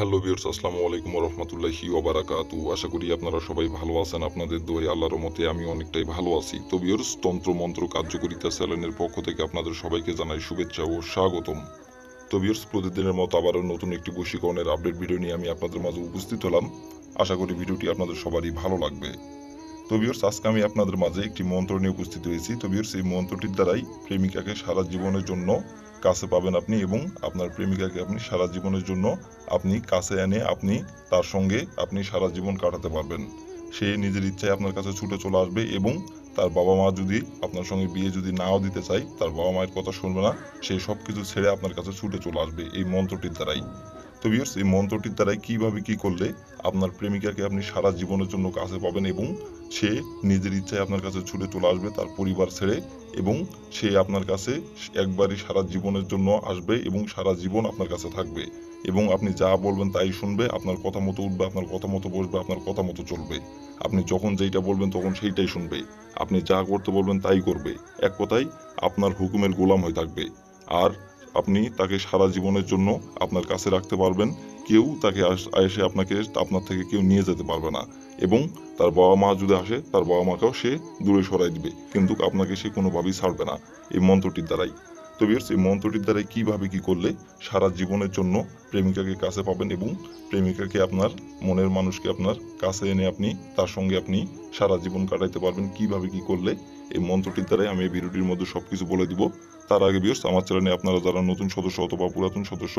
Hello বিয়ার্স আসসালামু আলাইকুম রহমতুল্লাহি ওবারাকাতু আশা করি আপনারা সবাই ভালো আছেন, আপনাদের দোয়াই আল্লাহর মতে আমি অনেকটাই ভালো আছি। তো বিয়ার্স তন্ত্র মন্ত্র কার্যকরিতা স্যালনের পক্ষ থেকে আপনাদের সবাইকে জানাই শুভেচ্ছা ও স্বাগতম। তো বিয়ার্স প্রতিদিনের মতো আবারও নতুন একটি বশীকরণের আপডেট ভিডিও নিয়ে আমি আপনাদের মাঝে উপস্থিত হলাম। আশা করি ভিডিওটি আপনাদের সবারই ভালো লাগবে। তো বিয়ার্স আজকে আমি আপনাদের মাঝে একটি মন্ত্র নিয়ে উপস্থিত হয়েছি। তো বিয়ার্স এই মন্ত্রটির দ্বারাই প্রেমিকাকে সারা জীবনের জন্য কাছে পাবেন আপনি এবং আপনার প্রেমিকাকে আপনি সারা জীবনের জন্য আপনি কাছে এনে আপনি তার সঙ্গে আপনি সারা জীবন কাটাতে পারবেন। সে নিজের ইচ্ছায় আপনার কাছে ছুটে চলে আসবে এবং তার বাবা মা যদি আপনার সঙ্গে বিয়ে যদি নাও দিতে চায়, তার বাবা মায়ের কথা শুনবে না, সে সব কিছু ছেড়ে আপনার কাছে ছুটে চলে আসবে এই মন্ত্রটির দ্বারাই। তো বিয়ার্স এই মন্ত্রটির দ্বারাই কীভাবে কি করলে আপনার প্রেমিকাকে আপনি সারা জীবনের জন্য কাছে পাবেন এবং সে নিজের ইচ্ছায় আপনার কাছে ছুটে চলে আসবে, তার পরিবার ছেড়ে এবং সে আপনার কাছে একবারই সারা জীবনের জন্য আসবে এবং সারা জীবন আপনার কাছে থাকবে এবং আপনি যা বলবেন তাই শুনবে, আপনার কথা মতো উঠবে, আপনার কথা মতো বসবে, আপনার কথা মতো চলবে। আপনি যখন যেইটা বলবেন তখন সেইটাই শুনবে। আপনি যা করতে বলবেন তাই করবে। এক কথায় আপনার হুকুমের গোলাম হয়ে থাকবে। আর আপনি তাকে সারা জীবনের জন্য আপনার কাছে রাখতে পারবেন। কেউ তাকে এসে আপনাকে আপনার থেকে কেউ নিয়ে যেতে পারবে না এবং তার বাবা মা যদি আসে, তার বাবা মাকেও সে দূরে সরাই দিবে। কিন্তু আপনাকে সে কোনোভাবেই ছাড়বে না এই মন্ত্রটির দ্বারাই। তো বিয়ার্স এই মন্ত্রটির দ্বারাই কীভাবে কি করলে সারা জীবনের জন্য প্রেমিকাকে কাছে পাবেন এবং প্রেমিকাকে আপনার মনের মানুষকে আপনার কাছে এনে আপনি, তার সঙ্গে আপনি সারা জীবন কাটাইতে পারবেন? কীভাবে কি করলে এই মন্ত্রটির দ্বারাই আমি এই ভিডিওটির মধ্যে সবকিছু বলে দিব। তার আগে বিয়ার্স আমার চ্যানেলে আপনারা যারা নতুন সদস্য অথবা পুরাতন সদস্য,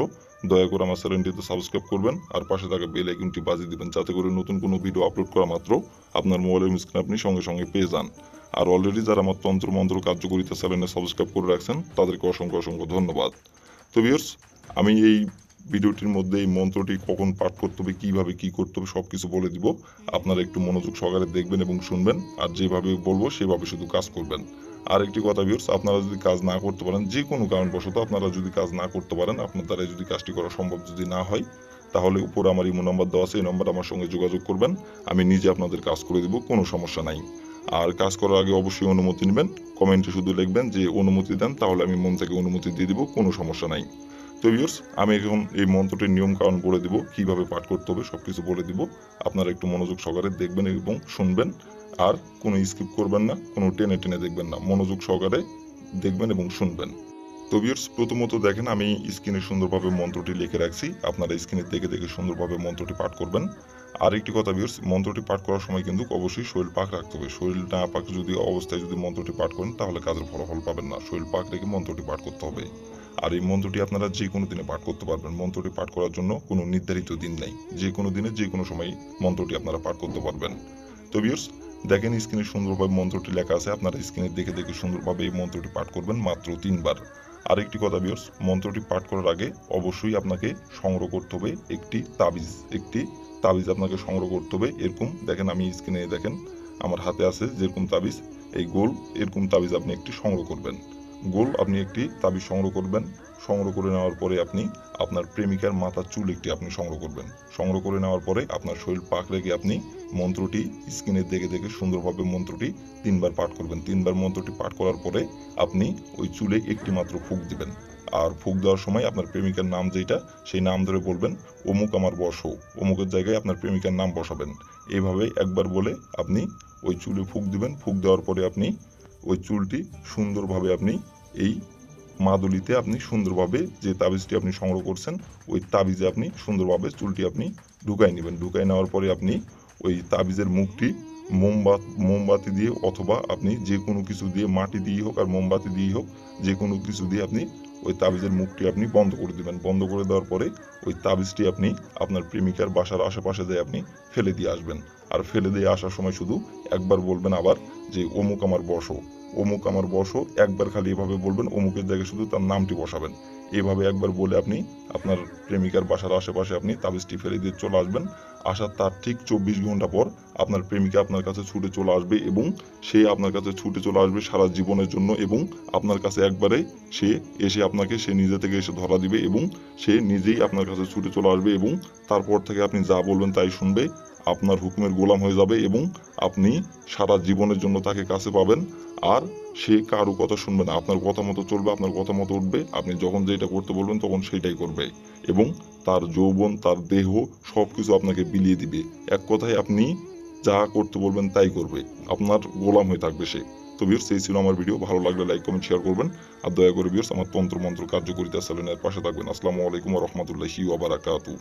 দয়া করে আমার চ্যানেলটিতে সাবস্ক্রাইব করবেন আর পাশে থাকা বেল আইকনটি বাজিয়ে দিবেন যাতে করে নতুন কোনো ভিডিও আপলোড করা মাত্র আপনার মোবাইলের স্ক্রিনে আপনি সঙ্গে সঙ্গে পেয়ে যান। আর অলরেডি যারা আমার তন্ত্র মন্ত্র কার্যকরিতা চ্যানেলে সাবস্ক্রাইব করে রাখছেন, তাদেরকে অসংখ্য অসংখ্য ধন্যবাদ। তো ভিউয়ার্স, আমি এই ভিডিওটির মধ্যে এই মন্ত্রটি কখন পাঠ করতে হবে, কীভাবে কী করতে হবে সব কিছু বলে দিব। আপনারা একটু মনোযোগ সহকারে দেখবেন এবং শুনবেন, আর যেভাবে বলব সেভাবে শুধু কাজ করবেন। আর একটি কথা ভিউয়ার্স আপনারা যদি কাজ না করতে পারেন যে কোনো কারণবশত আপনারা যদি কাজ না করতে পারেন, আপনার দ্বারা যদি কাজটি করা সম্ভব যদি না হয়, তাহলে উপরে আমার ইমো নাম্বার দেওয়া আছে, এই নাম্বার আমার সঙ্গে যোগাযোগ করবেন, আমি নিজে আপনাদের কাজ করে দিব, কোনো সমস্যা নাই। আর কাজ করার আগে অবশ্যই অনুমতি নেবেন, কমেন্টে শুধু লিখবেন যে অনুমতি দেন, তাহলে আমি মন থেকে অনুমতি দিয়ে দিব, কোনো সমস্যা নাই। তো ভিউয়ার্স আমি এখন এই মন্ত্রটির নিয়ম কারণ বলে দিব, কীভাবে পাঠ করতে হবে সব কিছু বলে দিব, আপনারা একটু মনোযোগ সহকারে দেখবেন এবং শুনবেন। আর কোনো স্কিপ করবেন না, কোনো টেনে টেনে দেখবেন না। মনোযোগ সহকারে দেখবেন এবং শুনবেন। তো ভিউয়ার্স প্রথমত দেখেন, আমি স্ক্রিনে সুন্দরভাবে মন্ত্রটি লিখে রাখছি। আপনারা স্ক্রিনে দেখে দেখে সুন্দরভাবে মন্ত্রটি পাঠ করবেন। আর একটি কথা ভিউয়ার্স মন্ত্রটি পাঠ করার সময় কিন্তু অবশ্যই শরীর পাক রাখতে হবে। শরীর না পাক যদি অবস্থায় যদি মন্ত্রটি পাঠ করেন, তাহলে কাজের ফলাফল পাবেন না। শরীর পাক রেখে মন্ত্রটি পাঠ করতে হবে। আর এই মন্ত্রটি আপনারা যে কোনো দিনে পাঠ করতে পারবেন। মন্ত্রটি পাঠ করার জন্য কোনো নির্ধারিত দিন নেই। যে কোনো দিনে যে কোনো সময় মন্ত্রটি আপনারা পাঠ করতে পারবেন। তো ভিউয়ার্স দেখেন, স্ক্রিনে সুন্দরভাবে মন্ত্রটি লেখা আছে। আপনারা স্ক্রিনে দেখে দেখে সুন্দরভাবে এই মন্ত্রটি পাঠ করবেন মাত্র তিনবার। আরেকটি কথা বিয়র্স মন্ত্রটি পাঠ করার আগে অবশ্যই আপনাকে সংগ্রহ করতে হবে একটি তাবিজ। একটি তাবিজ আপনাকে সংগ্রহ করতে হবে। এরকম, দেখেন, আমি স্ক্রিনে দেখেন, আমার হাতে আছে যেরকম তাবিজ, এই গোল, এরকম তাবিজ আপনি একটি সংগ্রহ করবেন। গোল আপনি একটি তাবিজ সংগ্রহ করবেন। সংগ্রহ করে নেওয়ার পরে আপনি আপনার প্রেমিকার মাথার চুল একটি আপনি সংগ্রহ করবেন। সংগ্রহ করে নেওয়ার পরে আপনার শরীর পাক রেখে আপনি মন্ত্রটি স্ক্রিনে দেখে দেখে সুন্দরভাবে মন্ত্রটি তিনবার পাঠ করবেন। তিনবার মন্ত্রটি পাঠ করার পরে আপনি ওই চুলে একটি মাত্র ফুক দিবেন। আর ফুক দেওয়ার সময় আপনার প্রেমিকার নাম যেটা সেই নাম ধরে বলবেন, অমুক আমার বস। অমুকের জায়গায় আপনার প্রেমিকার নাম বসাবেন। এইভাবে একবার বলে আপনি ওই চুলে ফুক দিবেন। ফুক দেওয়ার পরে আপনি ওই চুলটি সুন্দরভাবে আপনি এই মাদুলিতে আপনি সুন্দরভাবে যে তাবিজটি আপনি সংগ্রহ করছেন, ওই তাবিজে আপনি সুন্দরভাবে চুলটি আপনি ঢুকাই নেবেন। ঢুকাই নেওয়ার পরে আপনি ওই তাবিজের মুখটি মোমবাত, মোমবাতি দিয়ে অথবা আপনি যে কোনো কিছু দিয়ে, মাটি দিয়ে হোক আর মোমবাতি দিয়েই হোক, যে কোনো কিছু দিয়ে আপনি ওই তাবিজের মুখটি আপনি বন্ধ করে দেবেন। বন্ধ করে দেওয়ার পরে ওই তাবিজটি আপনি আপনার প্রেমিকার বাসার আশেপাশে দিয়ে আপনি ফেলে দিয়ে আসবেন। আর ফেলে দিয়ে আসার সময় শুধু একবার বলবেন আবার যে, অমুক আমার বসো। অমুক আমার বসো একবার খালি এভাবে বলবেন অমুকের জায়গায় শুধু তার নামটি বসাবেন। এভাবে একবার বলে আপনি, আপনার প্রেমিকার বাসার আশেপাশে আপনি তাবিজটি ফেলে দিয়ে চলে আসবেন। আসার তার ঠিক চব্বিশ ঘণ্টা পর আপনার প্রেমিকা আপনার কাছে ছুটে চলে আসবে এবং সে আপনার কাছে ছুটে চলে আসবে সারা জীবনের জন্য এবং আপনার কাছে একবারে সে এসে আপনাকে, সে নিজে থেকে এসে ধরা দিবে এবং সে নিজেই আপনার কাছে ছুটে চলে আসবে এবং তারপর থেকে আপনি যা বলবেন তাই শুনবে। আপনার হুকুমের গোলাম হয়ে যাবে এবং আপনি সারা জীবনের জন্য তাকে কাছে পাবেন। আর সে কারও কথা শুনবে না। আপনার কথা মতো চলবে, আপনার কথা মতো উঠবে। আপনি যখন যেটা করতে বলবেন, তখন সেটাই করবে। এবং তার যৌবন, তার দেহ সব কিছু আপনাকে বিলিয়ে দিবে। এক কথায় আপনি যা করতে বলবেন, তাই করবে। আপনার গোলাম হয়ে থাকবে সে। তো ভিউর্স এই ছিল আমার ভিডিও ভালো লাগলে লাইক কমেন্ট শেয়ার করবেন। আর দয়া করে ভিউর্স আমার তন্ত্র মন্ত্র কার্যকরিতা চ্যানেলের পাশে থাকবেন। আসসালামু আলাইকুম রহমতুল্লাহি ওয়াবারাকাতু